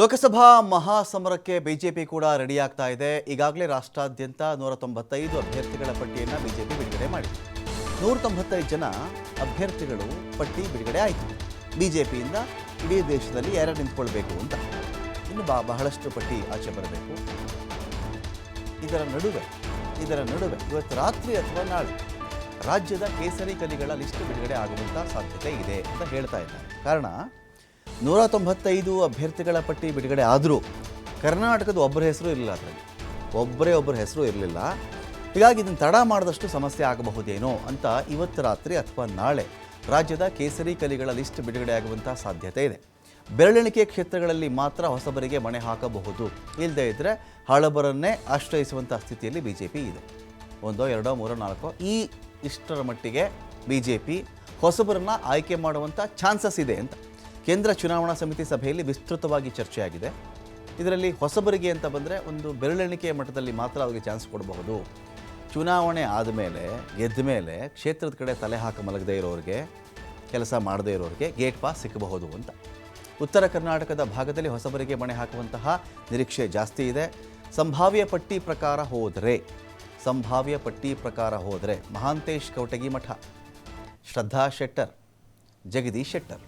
ಲೋಕಸಭಾ ಮಹಾಸಮರಕ್ಕೆ ಬಿಜೆಪಿ ಕೂಡ ರೆಡಿ ಆಗ್ತಾ ಇದೆ. ಈಗಾಗಲೇ ರಾಷ್ಟ್ರಾದ್ಯಂತ ನೂರ ತೊಂಬತ್ತೈದು ಅಭ್ಯರ್ಥಿಗಳ ಪಟ್ಟಿಯನ್ನು ಬಿಜೆಪಿ ಬಿಡುಗಡೆ ಮಾಡಿದೆ. ನೂರ ತೊಂಬತ್ತೈದು ಜನ ಅಭ್ಯರ್ಥಿಗಳು ಪಟ್ಟಿ ಬಿಡುಗಡೆ ಆಯಿತು. ಬಿಜೆಪಿಯಿಂದ ಇಡೀ ದೇಶದಲ್ಲಿ ಯಾರು ನಿಂತ್ಕೊಳ್ಬೇಕು ಅಂತ. ಇನ್ನು ಬಾ ಬಹಳಷ್ಟು ಪಟ್ಟಿ ಆಚೆ ಬರಬೇಕು. ಇದರ ನಡುವೆ ಇದರ ನಡುವೆ ಇವತ್ತು ರಾತ್ರಿ ಅಥವಾ ನಾಳೆ ರಾಜ್ಯದ ಕೇಸರಿ ಕಲಿಗಳ ಲಿಸ್ಟ್ ಬಿಡುಗಡೆ ಆಗುವಂಥ ಸಾಧ್ಯತೆ ಇದೆ ಅಂತ ಹೇಳ್ತಾ ಇದ್ದಾರೆ. ಕಾರಣ ನೂರ ತೊಂಬತ್ತೈದು ಅಭ್ಯರ್ಥಿಗಳ ಪಟ್ಟಿ ಬಿಡುಗಡೆ ಆದರೂ ಕರ್ನಾಟಕದ ಒಬ್ಬರ ಹೆಸರು ಇರಲಿಲ್ಲ ಅದರಲ್ಲಿ. ಒಬ್ಬರೇ ಒಬ್ಬರ ಹೆಸರು ಇರಲಿಲ್ಲ. ಹೀಗಾಗಿ ಇದನ್ನು ತಡ ಮಾಡಿದಷ್ಟು ಸಮಸ್ಯೆ ಆಗಬಹುದೇನೋ ಅಂತ ಇವತ್ತು ರಾತ್ರಿ ಅಥವಾ ನಾಳೆ ರಾಜ್ಯದ ಕೇಸರಿ ಕಲಿಗಳ ಲಿಸ್ಟ್ ಬಿಡುಗಡೆ ಆಗುವಂಥ ಸಾಧ್ಯತೆ ಇದೆ. ಬೆರಳೆಣಿಕೆ ಕ್ಷೇತ್ರಗಳಲ್ಲಿ ಮಾತ್ರ ಹೊಸಬರಿಗೆ ಮಣೆ ಹಾಕಬಹುದು. ಇಲ್ಲದೇ ಇದ್ದರೆ ಹಳಬರನ್ನೇ ಆಶ್ರಯಿಸುವಂಥ ಸ್ಥಿತಿಯಲ್ಲಿ ಬಿ ಜೆ ಪಿ ಇದೆ. ಒಂದೋ, ಎರಡೋ, ಮೂರೋ, ನಾಲ್ಕೋ ಈ ಇಷ್ಟರ ಮಟ್ಟಿಗೆ ಬಿ ಜೆ ಪಿ ಹೊಸಬರನ್ನು ಆಯ್ಕೆ ಮಾಡುವಂಥ ಚಾನ್ಸಸ್ ಇದೆ ಅಂತ. ಕೇಂದ್ರ ಚುನಾವಣಾ ಸಮಿತಿ ಸಭೆಯಲ್ಲಿ ವಿಸ್ತೃತವಾಗಿ ಚರ್ಚೆಯಾಗಿದೆ. ಇದರಲ್ಲಿ ಹೊಸಬರಿಗೆ ಅಂತ ಬಂದರೆ ಒಂದು ಬೆರಳೆಣಿಕೆಯ ಮಟ್ಟದಲ್ಲಿ ಮಾತ್ರ ಅವರಿಗೆ ಚಾನ್ಸ್ ಕೊಡಬಹುದು. ಚುನಾವಣೆ ಆದಮೇಲೆ ಗೆದ್ದ ಮೇಲೆ ಕ್ಷೇತ್ರದ ಕಡೆ ತಲೆ ಹಾಕ ಮಲಗದೇ ಇರೋರಿಗೆ, ಕೆಲಸ ಮಾಡದೇ ಇರೋರಿಗೆ ಗೇಟ್ ಪಾಸ್ ಸಿಕ್ಕಬಹುದು ಅಂತ. ಉತ್ತರ ಕರ್ನಾಟಕದ ಭಾಗದಲ್ಲಿ ಹೊಸಬರಿಗೆ ಮಣೆ ಹಾಕುವಂತಹ ನಿರೀಕ್ಷೆ ಜಾಸ್ತಿ ಇದೆ. ಸಂಭಾವ್ಯ ಪಟ್ಟಿ ಪ್ರಕಾರ ಹೋದರೆ, ಸಂಭಾವ್ಯ ಪಟ್ಟಿ ಪ್ರಕಾರ ಹೋದರೆ ಮಹಾಂತೇಶ್ ಕೌಟಗಿ ಮಠ. ಶ್ರದ್ಧಾ ಶೆಟ್ಟರ್, ಜಗದೀಶ್ ಶೆಟ್ಟರ್.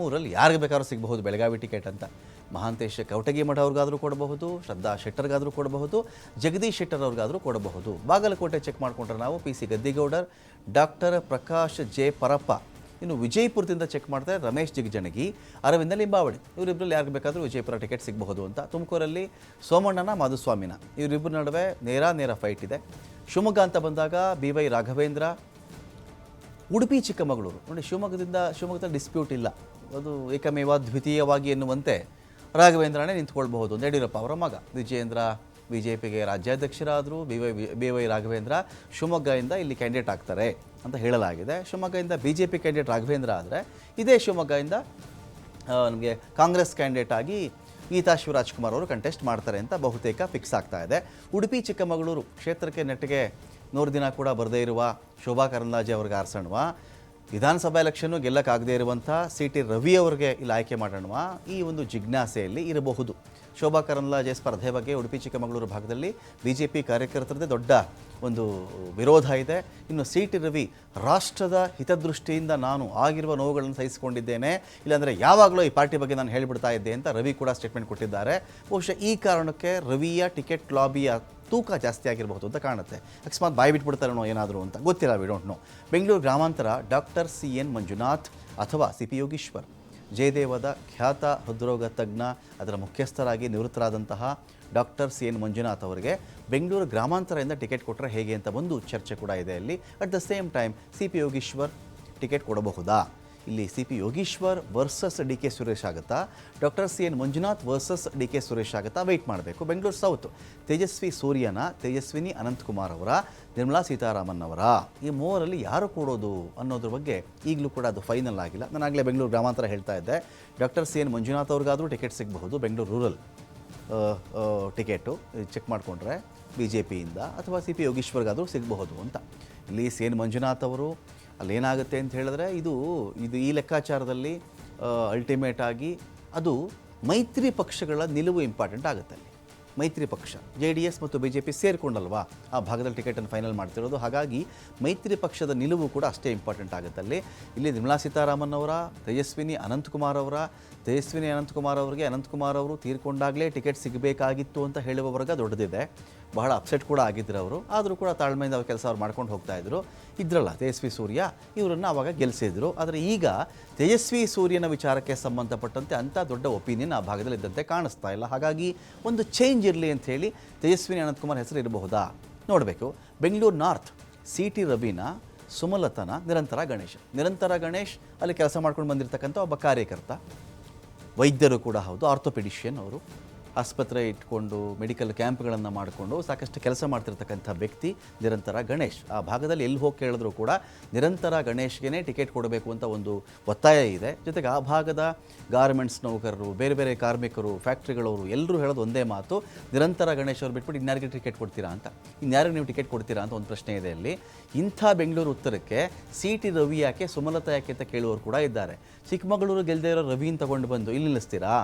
ಮೂರಲ್ಲಿ ಯಾರಿಗೆ ಬೇಕಾದ್ರೂ ಸಿಗಬಹುದು, ಬೆಳಗಾವಿ ಟಿಕೆಟ್ ಅಂತ. ಮಹಾಂತೇಶ್ ಕೌಟಗಿ ಮಠ ಅವ್ರಿಗಾದರೂ ಕೊಡಬಹುದು, ಶ್ರದ್ಧಾ ಶೆಟ್ಟರ್ಗಾದರೂ ಕೊಡಬಹುದು, ಜಗದೀಶ್ ಶೆಟ್ಟರ್ ಅವ್ರಿಗಾದರೂ ಕೊಡಬಹುದು. ಬಾಗಲಕೋಟೆ ಚೆಕ್ ಮಾಡಿಕೊಂಡ್ರೆ ನಾವು P C Gaddigoudar, doctor Prakash J Parappa. ಇನ್ನು ವಿಜಯಪುರದಿಂದ ಚೆಕ್ ಮಾಡ್ತಾರೆ ರಮೇಶ್ ಜಿಗಜಣಗಿ ಅರವಿಂದ ಲಿಂಬಾವಳಿ. ಇವರಿಬ್ಬರಲ್ಲಿ ಯಾರಿಗೆ ಬೇಕಾದರೂ ವಿಜಯಪುರ ಟಿಕೆಟ್ ಸಿಗಬಹುದು ಅಂತ. ತುಮಕೂರಲ್ಲಿ ಸೋಮಣ್ಣನ, ಮಾಧುಸ್ವಾಮಿನ. ಇವರಿಬ್ಬರ ನಡುವೆ ನೇರ ನೇರ ಫೈಟ್ ಇದೆ. ಶಿವಮೊಗ್ಗ ಅಂತ ಬಂದಾಗ ಬಿ ವೈ ರಾಘವೇಂದ್ರ, ಉಡುಪಿ ಚಿಕ್ಕಮಗಳೂರು. ನೋಡಿ ಶಿವಮೊಗ್ಗದಿಂದ, ಶಿವಮೊಗ್ಗದಲ್ಲಿ ಡಿಸ್ಪ್ಯೂಟ್ ಇಲ್ಲ. ಅದು ಏಕಮೇವ ದ್ವಿತೀಯವಾಗಿ ಎನ್ನುವಂತೆ ರಾಘವೇಂದ್ರನೇ ನಿಂತ್ಕೊಳ್ಬಹುದು. ಅಂತ ಯಡಿಯೂರಪ್ಪ ಅವರ ಮಗ. ವಿಜಯೇಂದ್ರ ಬಿ ಜೆ ಪಿಗೆ ರಾಜ್ಯಾಧ್ಯಕ್ಷರಾದರು. B Y B Y Raghavendra ಶಿವಮೊಗ್ಗದಿಂದ ಇಲ್ಲಿ ಕ್ಯಾಂಡಿಡೇಟ್ ಆಗ್ತಾರೆ ಅಂತ ಹೇಳಲಾಗಿದೆ. ಶಿವಮೊಗ್ಗದಿಂದ B J P candidate Raghavendra ಆದರೆ ಇದೇ ಶಿವಮೊಗ್ಗದಿಂದ ನಮಗೆ ಕಾಂಗ್ರೆಸ್ ಕ್ಯಾಂಡಿಡೇಟ್ ಆಗಿ ಗೀತಾ ಶಿವರಾಜ್ಕುಮಾರ್ ಅವರು ಕಂಟೆಸ್ಟ್ ಮಾಡ್ತಾರೆ ಅಂತ ಬಹುತೇಕ ಫಿಕ್ಸ್ ಆಗ್ತಾ ಇದೆ. ಉಡುಪಿ, ಚಿಕ್ಕಮಗಳೂರು ಕ್ಷೇತ್ರಕ್ಕೆ ನೆಟ್ಟಿಗೆ ನೂರು ದಿನ ಕೂಡ ಬರದೇ ಇರುವ ಶೋಭಾ ಕರಂದ್ಲಾಜೆ ಅವ್ರಿಗೆ ಆರಿಸೋಣವ. ವಿಧಾನಸಭಾ ಎಲೆಕ್ಷನ್ನು ಗೆಲ್ಲಕ್ಕಾಗದೇ ಇರುವಂಥ ಸಿ ಟಿ ರವಿ ಅವರಿಗೆ ಇಲ್ಲಿ ಆಯ್ಕೆ ಮಾಡೋಣ ಈ ಒಂದು ಜಿಜ್ಞಾಸೆಯಲ್ಲಿ ಇರಬಹುದು. ಶೋಭಾ ಕರಂದ್ಲಾಜೆ ಸ್ಪರ್ಧೆ ಬಗ್ಗೆ ಉಡುಪಿ, ಚಿಕ್ಕಮಗಳೂರು ಭಾಗದಲ್ಲಿ ಬಿ ಜೆ ಪಿ ಕಾರ್ಯಕರ್ತರದ್ದೇ ದೊಡ್ಡ ಒಂದು ವಿರೋಧ ಇದೆ. ಇನ್ನು ಸಿ ಟಿ ರವಿ ರಾಷ್ಟ್ರದ ಹಿತದೃಷ್ಟಿಯಿಂದ ನಾನು ಆಗಿರುವ ನೋವುಗಳನ್ನು ಸಹಿಸಿಕೊಂಡಿದ್ದೇನೆ. ಇಲ್ಲಾಂದರೆ ಯಾವಾಗಲೂ ಈ ಪಾರ್ಟಿ ಬಗ್ಗೆ ನಾನು ಹೇಳಿಬಿಡ್ತಾ ಇದ್ದೆ ಅಂತ ರವಿ ಕೂಡ ಸ್ಟೇಟ್ಮೆಂಟ್ ಕೊಟ್ಟಿದ್ದಾರೆ. ಬಹುಶಃ ಈ ಕಾರಣಕ್ಕೆ ರವಿಯ ಟಿಕೆಟ್ ಲಾಬಿಯ ತೂಕ ಜಾಸ್ತಿ ಆಗಿರಬಹುದು ಅಂತ ಕಾಣುತ್ತೆ. ಅಕಸ್ಮಾತ್ ಬಾಯಿ ಬಿಟ್ಬಿಡ್ತಾರೇನೋ ಏನಾದರೂ ಅಂತ. ಗೊತ್ತಿಲ್ಲ ವಿ ಡೋಂಟ್ ನೋ ಬೆಂಗಳೂರು ಗ್ರಾಮಾಂತರ ಡಾಕ್ಟರ್ ಸಿ ಎನ್ ಮಂಜುನಾಥ್ ಅಥವಾ ಸಿ ಪಿ ಯೋಗೀಶ್ವರ್. ಜಯದೇವದ ಖ್ಯಾತ ಹೃದ್ರೋಗ ತಜ್ಞ, ಅದರ ಮುಖ್ಯಸ್ಥರಾಗಿ ನಿವೃತ್ತರಾದಂತಹ ಡಾಕ್ಟರ್ ಸಿ ಎನ್ ಮಂಜುನಾಥ್ ಅವರಿಗೆ ಬೆಂಗಳೂರು ಗ್ರಾಮಾಂತರದಿಂದ ಟಿಕೆಟ್ ಕೊಟ್ಟರೆ ಹೇಗೆ ಅಂತ ಒಂದು ಚರ್ಚೆ ಕೂಡ ಇದೆ ಅಲ್ಲಿ. At the same time C P Yogeshwar ticket ಕೊಡಬಹುದಾ? ಇಲ್ಲಿ C P Yogeshwar versus D K Suresh ಆಗುತ್ತಾ? Doctor C N Manjunath versus D K Suresh ಆಗುತ್ತಾ? ವೆಯ್ಟ್ ಮಾಡಬೇಕು. ಬೆಂಗಳೂರು ಸೌತ್. ತೇಜಸ್ವಿ ಸೂರ್ಯನ, ತೇಜಸ್ವಿನಿ ಅನಂತಕುಮಾರ್ ಅವರ, ನಿರ್ಮಲಾ ಸೀತಾರಾಮನ್ ಅವರ. ಈ ಮೂವರಲ್ಲಿ ಯಾರು ಕೊಡೋದು ಅನ್ನೋದ್ರ ಬಗ್ಗೆ ಈಗಲೂ ಕೂಡ ಅದು ಫೈನಲ್ ಆಗಿಲ್ಲ. ನಾನು ಆಗಲೇ ಬೆಂಗಳೂರು ಗ್ರಾಮಾಂತರ ಹೇಳ್ತಾ ಇದ್ದೆ. ಡಾಕ್ಟರ್ ಸಿ ಎನ್ ಮಂಜುನಾಥ್ ಅವ್ರಿಗಾದರೂ ಟಿಕೆಟ್ ಸಿಗಬಹುದು. ಬೆಂಗಳೂರು ರೂರಲ್ ಟಿಕೆಟು ಚೆಕ್ ಮಾಡಿಕೊಂಡ್ರೆ ಬಿ ಜೆ ಪಿಯಿಂದ ಅಥವಾ ಸಿ ಪಿ ಯೋಗೀಶ್ವರ್ಗಾದರೂ ಸಿಗಬಹುದು ಅಂತ. ಇಲ್ಲಿ ಸಿ ಎನ್ ಮಂಜುನಾಥ್ ಅವರು ಅಲ್ಲೇನಾಗುತ್ತೆ ಅಂತ ಹೇಳಿದ್ರೆ ಇದು ಇದು ಈ ಲೆಕ್ಕಾಚಾರದಲ್ಲಿ ಅಲ್ಟಿಮೇಟ್ ಆಗಿ ಅದು ಮೈತ್ರಿ ಪಕ್ಷಗಳ ನಿಲುವು ಇಂಪಾರ್ಟೆಂಟ್ ಆಗುತ್ತೆ ಅಲ್ಲಿ. ಮೈತ್ರಿ ಪಕ್ಷ, ಜೆ ಡಿ ಎಸ್ ಮತ್ತು ಬಿ ಜೆ ಪಿ ಸೇರಿಕೊಂಡಲ್ವಾ ಆ ಭಾಗದಲ್ಲಿ ಟಿಕೆಟನ್ನು ಫೈನಲ್ ಮಾಡ್ತಿರೋದು. ಹಾಗಾಗಿ ಮೈತ್ರಿ ಪಕ್ಷದ ನಿಲುವು ಕೂಡ ಅಷ್ಟೇ ಇಂಪಾರ್ಟೆಂಟ್ ಆಗುತ್ತೆ ಅಲ್ಲಿ. ಇಲ್ಲಿ ನಿರ್ಮಲಾ ಸೀತಾರಾಮನ್ ಅವರ, ತೇಜಸ್ವಿನಿ ಅನಂತಕುಮಾರ್ ಅವರ, ತೇಜಸ್ವಿನಿ ಅನಂತಕುಮಾರ್ ಅವರಿಗೆ ಅನಂತಕುಮಾರ್ ಅವರು ತೀರ್ಕೊಂಡಾಗಲೇ ಟಿಕೆಟ್ ಸಿಗಬೇಕಾಗಿತ್ತು ಅಂತ ಹೇಳುವ ವರ್ಗ ದೊಡ್ಡದಿದೆ. ಬಹಳ ಅಪ್ಸೆಟ್ ಕೂಡ ಆಗಿದ್ರು ಅವರು. ಆದರೂ ಕೂಡ ತಾಳ್ಮೆಯಿಂದ ಅವ್ರ ಕೆಲಸ ಅವ್ರು ಮಾಡ್ಕೊಂಡು ಹೋಗ್ತಾ ಇದ್ರು. ಇದ್ರಲ್ಲ ತೇಜಸ್ವಿ ಸೂರ್ಯ, ಇವರನ್ನು ಅವಾಗ ಗೆಲ್ಲಿಸಿದ್ರು ಆದರೆ ಈಗ ತೇಜಸ್ವಿ ಸೂರ್ಯನ ವಿಚಾರಕ್ಕೆ ಸಂಬಂಧಪಟ್ಟಂತೆ ಅಂಥ ದೊಡ್ಡ ಒಪಿನಿಯನ್ ಆ ಭಾಗದಲ್ಲಿ ಇದ್ದಂತೆ ಕಾಣಿಸ್ತಾ ಇಲ್ಲ. ಹಾಗಾಗಿ ಒಂದು ಚೇಂಜ್ ಇರಲಿ ಅಂತ ಹೇಳಿ ತೇಜಸ್ವಿನಿ ಅನಂತಕುಮಾರ್ ಹೆಸರು ಇರಬಹುದಾ? ನೋಡಬೇಕು. ಬೆಂಗಳೂರು ನಾರ್ತ್ ಸಿ ಟಿ ರವೀನ, ಸುಮಲತನ, ನಿರಂತರ ಗಣೇಶ್. ನಿರಂತರ ಗಣೇಶ್ ಅಲ್ಲಿ ಕೆಲಸ ಮಾಡ್ಕೊಂಡು ಬಂದಿರತಕ್ಕಂಥ ಒಬ್ಬ ಕಾರ್ಯಕರ್ತ. ವೈದ್ಯರು ಕೂಡ ಹೌದು ಆರ್ಥೋಪೆಡಿಷಿಯನ್ ಅವರು. ಆಸ್ಪತ್ರೆ ಇಟ್ಕೊಂಡು ಮೆಡಿಕಲ್ ಕ್ಯಾಂಪ್ಗಳನ್ನು ಮಾಡಿಕೊಂಡು ಸಾಕಷ್ಟು ಕೆಲಸ ಮಾಡ್ತಿರ್ತಕ್ಕಂಥ ವ್ಯಕ್ತಿ ನಿರಂತರ ಗಣೇಶ್. ಆ ಭಾಗದಲ್ಲಿ ಎಲ್ಲಿ ಹೋಗಿ ಕೇಳಿದ್ರು ಕೂಡ ನಿರಂತರ ಗಣೇಶ್ಗೆ ಟಿಕೆಟ್ ಕೊಡಬೇಕು ಅಂತ ಒಂದು ಒತ್ತಾಯ ಇದೆ. ಜೊತೆಗೆ ಆ ಭಾಗದ ಗಾರ್ಮೆಂಟ್ಸ್ ನೌಕರರು, ಬೇರೆ ಬೇರೆ ಕಾರ್ಮಿಕರು, ಫ್ಯಾಕ್ಟ್ರಿಗಳವರು ಎಲ್ಲರೂ ಹೇಳೋದು ಒಂದೇ ಮಾತು, ನಿರಂತರ ಗಣೇಶ್ ಅವ್ರು ಬಿಟ್ಬಿಟ್ಟು ಇನ್ಯಾರಿಗೆ ಟಿಕೆಟ್ ಕೊಡ್ತೀರಾ ಅಂತ. ಇನ್ಯಾರಿಗೆ ನೀವು ಟಿಕೆಟ್ ಕೊಡ್ತೀರಾ ಅಂತ ಒಂದು ಪ್ರಶ್ನೆ ಇದೆ ಅಲ್ಲಿ. ಇಂಥ ಬೆಂಗಳೂರು ಉತ್ತರಕ್ಕೆ ಸಿ ಟಿ ರವಿ ಯಾಕೆ, ಸುಮಲತಾ ಯಾಕೆ ಅಂತ ಕೇಳುವವರು ಕೂಡ ಇದ್ದಾರೆ. ಚಿಕ್ಕಮಗಳೂರು ಗೆಲ್ಲದೇ ಇರೋ ರವಿನ ತಗೊಂಡು ಬಂದು ಇಲ್ಲಿ ನಿಲ್ಲಿಸ್ತೀರಾ?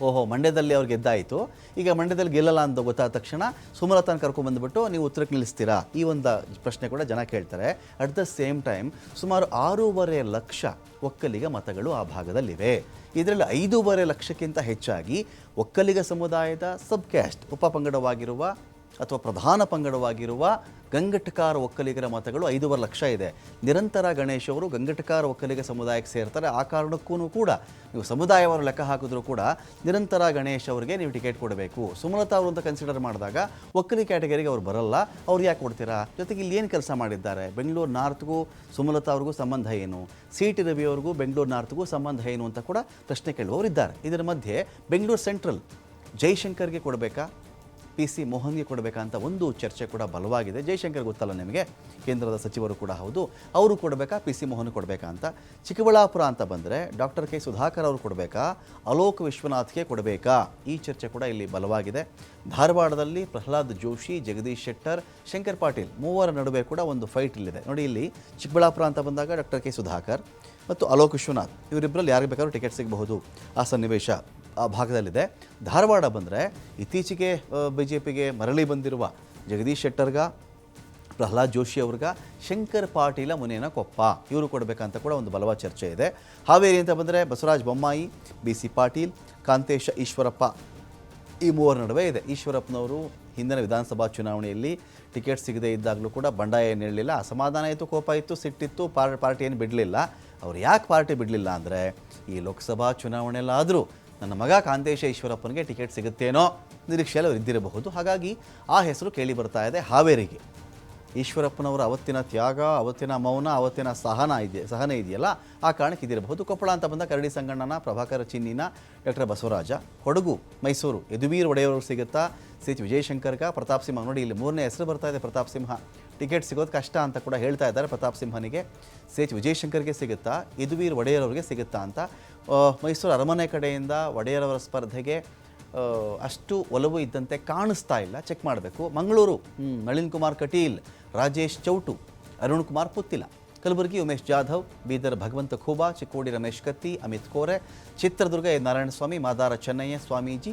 ಓಹೋ, ಮಂಡ್ಯದಲ್ಲಿ ಅವ್ರು ಗೆದ್ದಾಯಿತು. ಈಗ ಮಂಡ್ಯದಲ್ಲಿ ಗೆಲ್ಲಲ್ಲ ಅಂತ ಗೊತ್ತಾದ ತಕ್ಷಣ ಸುಮಲತಾನ ಕರ್ಕೊಂಡ್ಬಂದ್ಬಿಟ್ಟು ನೀವು ಉತ್ತರಕ್ಕೆ ನಿಲ್ಲಿಸ್ತೀರಾ? ಈ ಒಂದು ಪ್ರಶ್ನೆ ಕೂಡ ಜನ ಕೇಳ್ತಾರೆ. ಅಟ್ ದ ಸೇಮ್ ಟೈಮ್ ಸುಮಾರು ಆರೂವರೆ ಲಕ್ಷ ಒಕ್ಕಲಿಗ ಮತಗಳು ಆ ಭಾಗದಲ್ಲಿವೆ. ಇದರಲ್ಲಿ ಐದೂವರೆ ಲಕ್ಷಕ್ಕಿಂತ ಹೆಚ್ಚಾಗಿ ಒಕ್ಕಲಿಗ ಸಮುದಾಯದ ಸಬ್ ಕ್ಯಾಸ್ಟ್ ಉಪಪಂಗಡವಾಗಿರುವ ಅಥವಾ ಪ್ರಧಾನ ಪಂಗಡವಾಗಿರುವ ಗಂಗಟಕಾರ ಒಕ್ಕಲಿಗರ ಮತಗಳು ಐದೂವರೆ ಲಕ್ಷ ಇದೆ. ನಿರಂತರ ಗಣೇಶ್ ಅವರು ಗಂಗಟಕಾರ ಒಕ್ಕಲಿಗ ಸಮುದಾಯಕ್ಕೆ ಸೇರ್ತಾರೆ. ಆ ಕಾರಣಕ್ಕೂ ಕೂಡ ನೀವು ಸಮುದಾಯವರು ಲೆಕ್ಕ ಹಾಕಿದ್ರೂ ಕೂಡ ನಿರಂತರ ಗಣೇಶ್ ಅವರಿಗೆ ನೀವು ಟಿಕೆಟ್ ಕೊಡಬೇಕು. ಸುಮಲತಾ ಅವರು ಅಂತ ಕನ್ಸಿಡರ್ ಮಾಡಿದಾಗ ಒಕ್ಕಲಿ ಕ್ಯಾಟಗರಿಗೆ ಅವ್ರು ಬರಲ್ಲ. ಅವ್ರು ಯಾಕೆ ಕೊಡ್ತೀರಾ? ಜೊತೆಗೆ ಇಲ್ಲಿ ಏನು ಕೆಲಸ ಮಾಡಿದ್ದಾರೆ? ಬೆಂಗಳೂರು ನಾರ್ತ್ಗೂ ಸುಮಲತಾ ಅವ್ರಿಗೂ ಸಂಬಂಧ ಏನು? ಸಿ ಟಿ ರವಿ ಅವ್ರಿಗೂ ಬೆಂಗಳೂರು ನಾರ್ತ್ಗೂ ಸಂಬಂಧ ಏನು ಅಂತ ಕೂಡ ಪ್ರಶ್ನೆ ಕೇಳುವವರು ಇದ್ದಾರೆ ಇದರ ಮಧ್ಯೆ ಬೆಂಗಳೂರು ಸೆಂಟ್ರಲ್ ಜೈಶಂಕರ್ಗೆ ಕೊಡಬೇಕಾ? ಪಿ ಸಿ ಮೋಹನ್ಗೆ ಕೊಡಬೇಕಂತ ಒಂದು ಚರ್ಚೆ ಕೂಡ ಬಲವಾಗಿದೆ. ಜೈಶಂಕರ್ ಗೊತ್ತಲ್ಲ ನಿಮಗೆ? ಕೇಂದ್ರದ ಸಚಿವರು ಕೂಡ ಹೌದು. ಅವರು ಕೊಡಬೇಕಾ? ಪಿ ಸಿ ಮೋಹನ್ ಕೊಡಬೇಕಾ ಅಂತ. ಚಿಕ್ಕಬಳ್ಳಾಪುರ ಅಂತ ಬಂದರೆ ಡಾಕ್ಟರ್ ಕೆ ಸುಧಾಕರ್ ಅವರು ಕೊಡಬೇಕಾ? ಅಲೋಕ್ ವಿಶ್ವನಾಥ್ಗೆ ಕೊಡಬೇಕಾ? ಈ ಚರ್ಚೆ ಕೂಡ ಇಲ್ಲಿ ಬಲವಾಗಿದೆ. ಧಾರವಾಡದಲ್ಲಿ ಪ್ರಹ್ಲಾದ್ ಜೋಶಿ, ಜಗದೀಶ್ ಶೆಟ್ಟರ್, ಶಂಕರ್ ಪಾಟೀಲ್ ಮೂವರ ನಡುವೆ ಕೂಡ ಒಂದು ಫೈಟ್ ಇಲ್ಲಿದೆ. ನೋಡಿ ಇಲ್ಲಿ ಚಿಕ್ಕಬಳ್ಳಾಪುರ ಅಂತ ಬಂದಾಗ ಡಾಕ್ಟರ್ ಕೆ ಸುಧಾಕರ್ ಮತ್ತು ಅಲೋಕ್ ವಿಶ್ವನಾಥ್ ಇವರಿಬ್ಬರಲ್ಲಿ ಯಾರಿಗೆ ಬೇಕಾದ್ರೂ ಟಿಕೆಟ್ ಸಿಗಬಹುದು. ಆ ಸನ್ನಿವೇಶ. ಭಾಗದಲ್ಲಿದೆ. ಧಾರವಾಡ ಬಂದರೆ ಇತ್ತೀಚೆಗೆ ಬಿ ಜೆ ಪಿಗೆ ಮರಳಿ ಬಂದಿರುವ ಜಗದೀಶ್ ಶೆಟ್ಟರ್ಗ, ಪ್ರಹ್ಲಾದ್ ಜೋಶಿ ಅವ್ರಿಗ, ಶಂಕರ್ ಪಾಟೀಲ ಮುನೇನ ಕೊಪ್ಪ. ಇವರು ಕೊಡಬೇಕಂತ ಕೂಡ ಒಂದು ಬಲವಾದ ಚರ್ಚೆ ಇದೆ. ಹಾವೇರಿ ಅಂತ ಬಂದರೆ ಬಸವರಾಜ್ ಬೊಮ್ಮಾಯಿ ಬಿ ಸಿ ಪಾಟೀಲ್, ಕಾಂತೇಶ ಈಶ್ವರಪ್ಪ. ಈ ಮೂವರ ನಡುವೆ ಇದೆ. ಈಶ್ವರಪ್ಪನವರು ಹಿಂದಿನ ವಿಧಾನಸಭಾ ಚುನಾವಣೆಯಲ್ಲಿ ಟಿಕೆಟ್ ಸಿಗದೇ ಇದ್ದಾಗಲೂ ಕೂಡ ಬಂಡಾಯ ಏನು ಹೇಳಲಿಲ್ಲ. ಅಸಮಾಧಾನ ಇತ್ತು, ಕೋಪ ಇತ್ತು ಸಿಟ್ಟಿತ್ತು ಪಾರ್ ಏನು ಬಿಡಲಿಲ್ಲ. ಅವ್ರು ಯಾಕೆ ಪಾರ್ಟಿ ಬಿಡಲಿಲ್ಲ ಅಂದರೆ ಈ ಲೋಕಸಭಾ ಚುನಾವಣೆಯಲ್ಲಾದರೂ ನನ್ನ ಮಗ ಕಾಂತೇಶ ಈಶ್ವರಪ್ಪನಿಗೆ ಟಿಕೆಟ್ ಸಿಗುತ್ತೇನೋ ನಿರೀಕ್ಷೆಯಲ್ಲಿ ಅವರು ಇದ್ದಿರಬಹುದು. ಹಾಗಾಗಿ ಆ ಹೆಸರು ಕೇಳಿ ಬರ್ತಾ ಇದೆ ಹಾವೇರಿಗೆ. ಈಶ್ವರಪ್ಪನವರ ಅವತ್ತಿನ ತ್ಯಾಗ, ಅವತ್ತಿನ ಮೌನ, ಅವತ್ತಿನ ಸಹನ ಇದೆ, ಸಹನೆ ಇದೆಯಲ್ಲ? ಆ ಕಾರಣಕ್ಕೆ ಇದ್ದಿರಬಹುದು. ಕೊಪ್ಪಳ ಅಂತ ಬಂದ ಕರಡಿ ಸಂಗಣ್ಣನ, ಪ್ರಭಾಕರ ಚಿನ್ನಿನ, ಡಾಕ್ಟರ್ ಬಸವರಾಜ, ಕೊಡಗು, ಮೈಸೂರು, ಯದುವೀರ್ ಒಡೆಯವರು ಸಿಗುತ್ತಾ, ಸಿ ಎಚ್ ವಿಜಯಶಂಕರ್ಗ, ಪ್ರತಾಪ್ ಸಿಂಹ. ನೋಡಿ, ಇಲ್ಲಿ ಮೂರನೇ ಹೆಸರು ಬರ್ತಾ ಇದೆ ಪ್ರತಾಪ್ ಸಿಂಹ. ಟಿಕೆಟ್ ಸಿಗೋದು ಕಷ್ಟ ಅಂತ ಕೂಡ ಹೇಳ್ತಾ ಇದ್ದಾರೆ ಪ್ರತಾಪ್ ಸಿಂಹನಿಗೆ. ಸೇಚ್ ವಿಜಯಶಂಕರ್ಗೆ ಸಿಗುತ್ತಾ? ಯದುವೀರ್ ಒಡೆಯರವ್ರಿಗೆ ಸಿಗುತ್ತಾ ಅಂತ? ಮೈಸೂರು ಅರಮನೆ ಕಡೆಯಿಂದ ಒಡೆಯರವರ ಸ್ಪರ್ಧೆಗೆ ಅಷ್ಟು ಒಲವು ಇದ್ದಂತೆ ಕಾಣಿಸ್ತಾ ಇಲ್ಲ. ಚೆಕ್ ಮಾಡಬೇಕು. ಮಂಗಳೂರು ನಳಿನ್ ಕುಮಾರ್ ಕಟೀಲ್, ರಾಜೇಶ್ ಚೌಟು, ಅರುಣ್ ಕುಮಾರ್ ಪುತ್ತಿಲ. ಕಲಬುರಗಿ ಉಮೇಶ್ ಜಾಧವ್, ಬೀದರ್ ಭಗವಂತ ಖೂಬಾ, ಚಿಕ್ಕೋಡಿ ರಮೇಶ್ ಕತ್ತಿ, ಅಮಿತ್ ಕೋರೆ, ಚಿತ್ರದುರ್ಗ ಎ ನಾರಾಯಣಸ್ವಾಮಿ, ಮಾದಾರ ಚೆನ್ನಯ್ಯ ಸ್ವಾಮೀಜಿ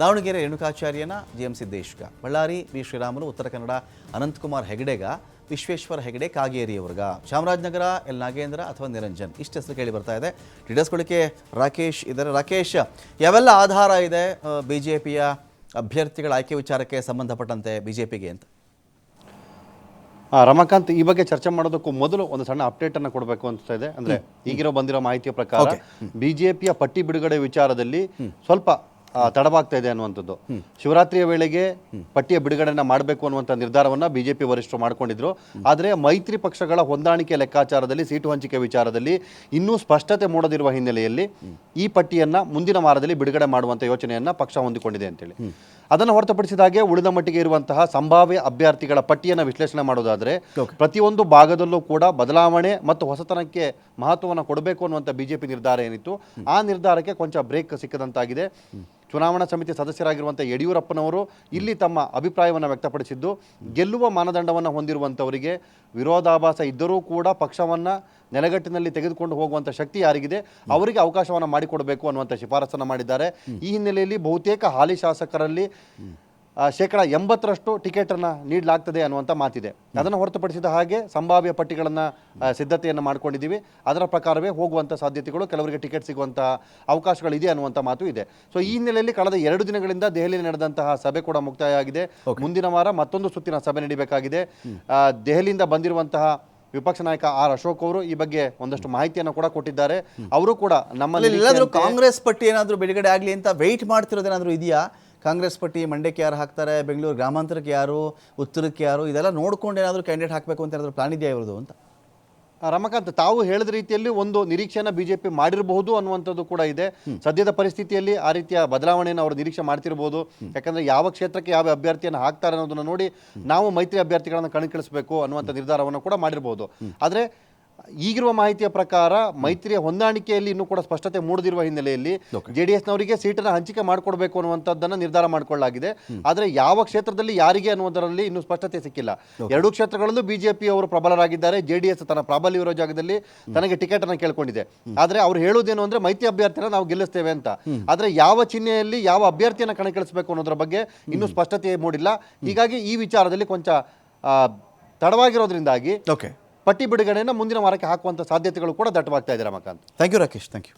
ದಾವಣಗೆರೆ ರೇಣುಕಾಚಾರ್ಯನ ಜಿ ಎಂ ಸಿದ್ದೇಶ್ಗ ಬಳ್ಳಾರಿ ವಿ ಶ್ರೀರಾಮುಲು ಉತ್ತರ ಕನ್ನಡ ಅನಂತಕುಮಾರ್ ಹೆಗಡೆಗ ವಿಶ್ವೇಶ್ವರ ಹೆಗಡೆ ಕಾಗೇರಿಯವ್ರಿಗ. ಚಾಮರಾಜನಗರ ಎಲ್ ನಾಗೇಂದ್ರ ಅಥವಾ ನಿರಂಜನ್? ಇಷ್ಟು ಹೆಸರು ಕೇಳಿ ಬರ್ತಾ ಇದೆ. ಡೀಟೇಲ್ಸ್ಗಳಿಗೆ ರಾಕೇಶ್ ಇದ್ದಾರೆ. ರಾಕೇಶ್ ಯಾವೆಲ್ಲ ಆಧಾರ ಇದೆ ಬಿ ಜೆ ಪಿಯ ಅಭ್ಯರ್ಥಿಗಳ ಆಯ್ಕೆ ವಿಚಾರಕ್ಕೆ ಸಂಬಂಧಪಟ್ಟಂತೆ ಬಿ ಜೆ ಪಿಗೆ ಅಂತ ರಮಾಕಾಂತ್ ಈ ಬಗ್ಗೆ ಚರ್ಚೆ ಮಾಡೋದಕ್ಕೂ ಮೊದಲು ಒಂದು ಸಣ್ಣ ಅಪ್ಡೇಟ್ ಅನ್ನು ಕೊಡಬೇಕು ಅಂತ ಇದೆ. ಅಂದ್ರೆ ಈಗಿರೋ ಬಂದಿರೋ ಮಾಹಿತಿಯ ಪ್ರಕಾರ ಬಿಜೆಪಿಯ ಪಟ್ಟಿ ಬಿಡುಗಡೆ ವಿಚಾರದಲ್ಲಿ ಸ್ವಲ್ಪ ತಡವಾಗ್ತಾ ಇದೆ ಅನ್ನುವಂಥದ್ದು. ಶಿವರಾತ್ರಿಯ ವೇಳೆಗೆ ಪಟ್ಟಿಯ ಬಿಡುಗಡೆನ ಮಾಡಬೇಕು ಅನ್ನುವಂಥ ನಿರ್ಧಾರವನ್ನು ಬಿಜೆಪಿ ವರಿಷ್ಠರು ಮಾಡ್ಕೊಂಡಿದ್ರು. ಆದರೆ ಮೈತ್ರಿ ಪಕ್ಷಗಳ ಹೊಂದಾಣಿಕೆ ಲೆಕ್ಕಾಚಾರದಲ್ಲಿ ಸೀಟು ಹಂಚಿಕೆ ವಿಚಾರದಲ್ಲಿ ಇನ್ನೂ ಸ್ಪಷ್ಟತೆ ಮೂಡದಿರುವ ಹಿನ್ನೆಲೆಯಲ್ಲಿ ಈ ಪಟ್ಟಿಯನ್ನ ಮುಂದಿನ ವಾರದಲ್ಲಿ ಬಿಡುಗಡೆ ಮಾಡುವಂತ ಯೋಚನೆಯನ್ನ ಪಕ್ಷ ಹೊಂದಿಕೊಂಡಿದೆ ಅಂತೇಳಿ. ಅದನ್ನು ಹೊರತುಪಡಿಸಿದಾಗೆ ಉಳಿದ ಮಟ್ಟಿಗೆ ಇರುವಂತಹ ಸಂಭಾವ್ಯ ಅಭ್ಯರ್ಥಿಗಳ ಪಟ್ಟಿಯನ್ನು ವಿಶ್ಲೇಷಣೆ ಮಾಡೋದಾದ್ರೆ ಪ್ರತಿಯೊಂದು ಭಾಗದಲ್ಲೂ ಕೂಡ ಬದಲಾವಣೆ ಮತ್ತು ಹೊಸತನಕ್ಕೆ ಮಹತ್ವವನ್ನು ಕೊಡಬೇಕು ಅನ್ನುವಂಥ ಬಿಜೆಪಿ ನಿರ್ಧಾರ ಏನಿತ್ತು ಆ ನಿರ್ಧಾರಕ್ಕೆ ಕೊಂಚ ಬ್ರೇಕ್ ಸಿಕ್ಕದಂತಾಗಿದೆ. ಚುನಾವಣಾ ಸಮಿತಿ ಸದಸ್ಯರಾಗಿರುವಂಥ ಯಡಿಯೂರಪ್ಪನವರು ಇಲ್ಲಿ ತಮ್ಮ ಅಭಿಪ್ರಾಯವನ್ನು ವ್ಯಕ್ತಪಡಿಸಿದ್ದು, ಗೆಲ್ಲುವ ಮಾನದಂಡವನ್ನು ಹೊಂದಿರುವಂಥವರಿಗೆ ವಿರೋಧಾಭಾಸ ಇದ್ದರೂ ಕೂಡ ಪಕ್ಷವನ್ನು ನೆಲೆಗಟ್ಟಿನಲ್ಲಿ ತೆಗೆದುಕೊಂಡು ಹೋಗುವಂಥ ಶಕ್ತಿ ಯಾರಿಗಿದೆ, ಅವರಿಗೆ ಅವಕಾಶವನ್ನು ಮಾಡಿಕೊಡಬೇಕು ಅನ್ನುವಂಥ ಶಿಫಾರಸನ್ನು ಮಾಡಿದ್ದಾರೆ. ಈ ಹಿನ್ನೆಲೆಯಲ್ಲಿ ಬಹುತೇಕ ಹಾಲಿ ಶಾಸಕರಲ್ಲಿ ಶೇಕಡ ಎಂಬತ್ತರಷ್ಟು ಟಿಕೆಟನ್ನು ನೀಡಲಾಗ್ತದೆ ಅನ್ನುವಂಥ ಮಾತಿದೆ. ಅದನ್ನು ಹೊರತುಪಡಿಸಿದ ಹಾಗೆ ಸಂಭಾವ್ಯ ಪಟ್ಟಿಗಳನ್ನು ಸಿದ್ಧತೆಯನ್ನು ಮಾಡ್ಕೊಂಡಿದ್ದೀವಿ. ಅದರ ಪ್ರಕಾರವೇ ಹೋಗುವಂಥ ಸಾಧ್ಯತೆಗಳು ಕೆಲವರಿಗೆ ಟಿಕೆಟ್ ಸಿಗುವಂಥ ಅವಕಾಶಗಳಿದೆ ಅನ್ನುವಂಥ ಮಾತು ಇದೆ. ಸೊ ಈ ಹಿನ್ನೆಲೆಯಲ್ಲಿ ಕಳೆದ ಎರಡು ದಿನಗಳಿಂದ ದೆಹಲಿಯಲ್ಲಿ ನಡೆದಂತಹ ಸಭೆ ಕೂಡ ಮುಕ್ತಾಯ ಆಗಿದೆ ಮುಂದಿನ ವಾರ ಮತ್ತೊಂದು ಸುತ್ತಿನ ಸಭೆ ನಡೀಬೇಕಾಗಿದೆ. ದೆಹಲಿಯಿಂದ ಬಂದಿರುವಂತಹ ವಿಪಕ್ಷ ನಾಯಕ ಆರ್ ಅಶೋಕ್ ಅವರು ಈ ಬಗ್ಗೆ ಒಂದಷ್ಟು ಮಾಹಿತಿಯನ್ನು ಕೂಡ ಕೊಟ್ಟಿದ್ದಾರೆ. ಅವರು ಕೂಡ ನಮ್ಮಲ್ಲಿ ಎಲ್ಲಾದ್ರೂ ಕಾಂಗ್ರೆಸ್ ಪಟ್ಟಿ ಏನಾದರೂ ಬಿಡುಗಡೆ ಆಗಲಿ ಅಂತ ವೆಯ್ಟ್ ಮಾಡ್ತಿರೋದೇನಾದರೂ ಇದೆಯಾ? ಕಾಂಗ್ರೆಸ್ ಪಟ್ಟಿ ಮಂಡ್ಯಕ್ಕೆ ಯಾರು ಹಾಕ್ತಾರೆ ಬೆಂಗಳೂರು ಗ್ರಾಮಾಂತರಕ್ಕೆ ಯಾರು ಉತ್ತರಕ್ಕೆ ಯಾರು ಇದೆಲ್ಲ ನೋಡ್ಕೊಂಡು ಏನಾದರೂ ಕ್ಯಾಂಡಿಡೇಟ್ ಹಾಕಬೇಕು ಅಂತ ಏನಾದರೂ ಪ್ಲಾನ್ ಇದೆಯಾ ಇವ್ರದ್ದು ಅಂತ? ರಮಕಾಂತ್ ತಾವು ಹೇಳಿದ ರೀತಿಯಲ್ಲಿ ಒಂದು ನಿರೀಕ್ಷೆನ ಬಿಜೆಪಿ ಮಾಡಿರಬಹುದು ಅನ್ನುವಂಥದ್ದು ಕೂಡ ಇದೆ. ಸದ್ಯದ ಪರಿಸ್ಥಿತಿಯಲ್ಲಿ ಆ ರೀತಿಯ ಬದಲಾವಣೆಯನ್ನು ಅವರು ನಿರೀಕ್ಷೆ ಮಾಡ್ತಿರ್ಬೋದು. ಯಾಕಂದ್ರೆ ಯಾವ ಕ್ಷೇತ್ರಕ್ಕೆ ಯಾವ ಅಭ್ಯರ್ಥಿಯನ್ನು ಹಾಕ್ತಾರೆ ಅನ್ನೋದನ್ನ ನೋಡಿ ನಾವು ಮೈತ್ರಿ ಅಭ್ಯರ್ಥಿಗಳನ್ನು ಕಣಕ್ಕಿಳಿಸಬೇಕು ಅನ್ನುವಂಥ ನಿರ್ಧಾರವನ್ನು ಕೂಡ ಮಾಡಿರ್ಬೋದು. ಆದರೆ ಈಗಿರುವ ಮಾಹಿತಿಯ ಪ್ರಕಾರ ಮೈತ್ರಿಯ ಹೊಂದಾಣಿಕೆಯಲ್ಲಿ ಇನ್ನೂ ಕೂಡ ಸ್ಪಷ್ಟತೆ ಮೂಡದಿರುವ ಹಿನ್ನೆಲೆಯಲ್ಲಿ ಜೆ ಡಿ ಎಸ್ನವರಿಗೆ ಸೀಟನ್ನು ಹಂಚಿಕೆ ಮಾಡಿಕೊಡ್ಬೇಕು ಅನ್ನುವಂಥದ್ದನ್ನು ನಿರ್ಧಾರ ಮಾಡಿಕೊಳ್ಳಲಾಗಿದೆ. ಆದರೆ ಯಾವ ಕ್ಷೇತ್ರದಲ್ಲಿ ಯಾರಿಗೆ ಅನ್ನುವುದರಲ್ಲಿ ಇನ್ನೂ ಸ್ಪಷ್ಟತೆ ಸಿಕ್ಕಿಲ್ಲ. ಎರಡೂ ಕ್ಷೇತ್ರಗಳಲ್ಲೂ ಬಿಜೆಪಿ ಅವರು ಪ್ರಬಲರಾಗಿದ್ದಾರೆ. ಜೆ ಡಿ ಎಸ್ ತನ್ನ ಪ್ರಾಬಲ್ಯ ಇರೋ ಜಾಗದಲ್ಲಿ ತನಗೆ ಟಿಕೆಟ್ ಅನ್ನು ಕೇಳ್ಕೊಂಡಿದೆ ಆದರೆ ಅವರು ಹೇಳುವುದೇನು ಅಂದ್ರೆ ಮೈತ್ರಿ ಅಭ್ಯರ್ಥಿನ ನಾವು ಗೆಲ್ಲಿಸ್ತೇವೆ ಅಂತ. ಆದರೆ ಯಾವ ಚಿಹ್ನೆಯಲ್ಲಿ ಯಾವ ಅಭ್ಯರ್ಥಿಯನ್ನು ಕಣಕ್ಕಿಳಿಸಬೇಕು ಅನ್ನೋದ್ರ ಬಗ್ಗೆ ಇನ್ನೂ ಸ್ಪಷ್ಟತೆ ಮೂಡಿಲ್ಲ. ಹೀಗಾಗಿ ಈ ವಿಚಾರದಲ್ಲಿ ಕೊಂಚ ತಡವಾಗಿರೋದ್ರಿಂದಾಗಿ ಓಕೆ ಪಟ್ಟಿ ಬಿಡುಗಡೆಯನ್ನು ಮುಂದಿನ ವಾರಕ್ಕೆ ಹಾಕುವಂಥ ಸಾಧ್ಯತೆಗಳು ಕೂಡ ದಟ್ಟವಾಗ್ತಾ ಇದೆ Ramakanth. Thank you Rakesh thank you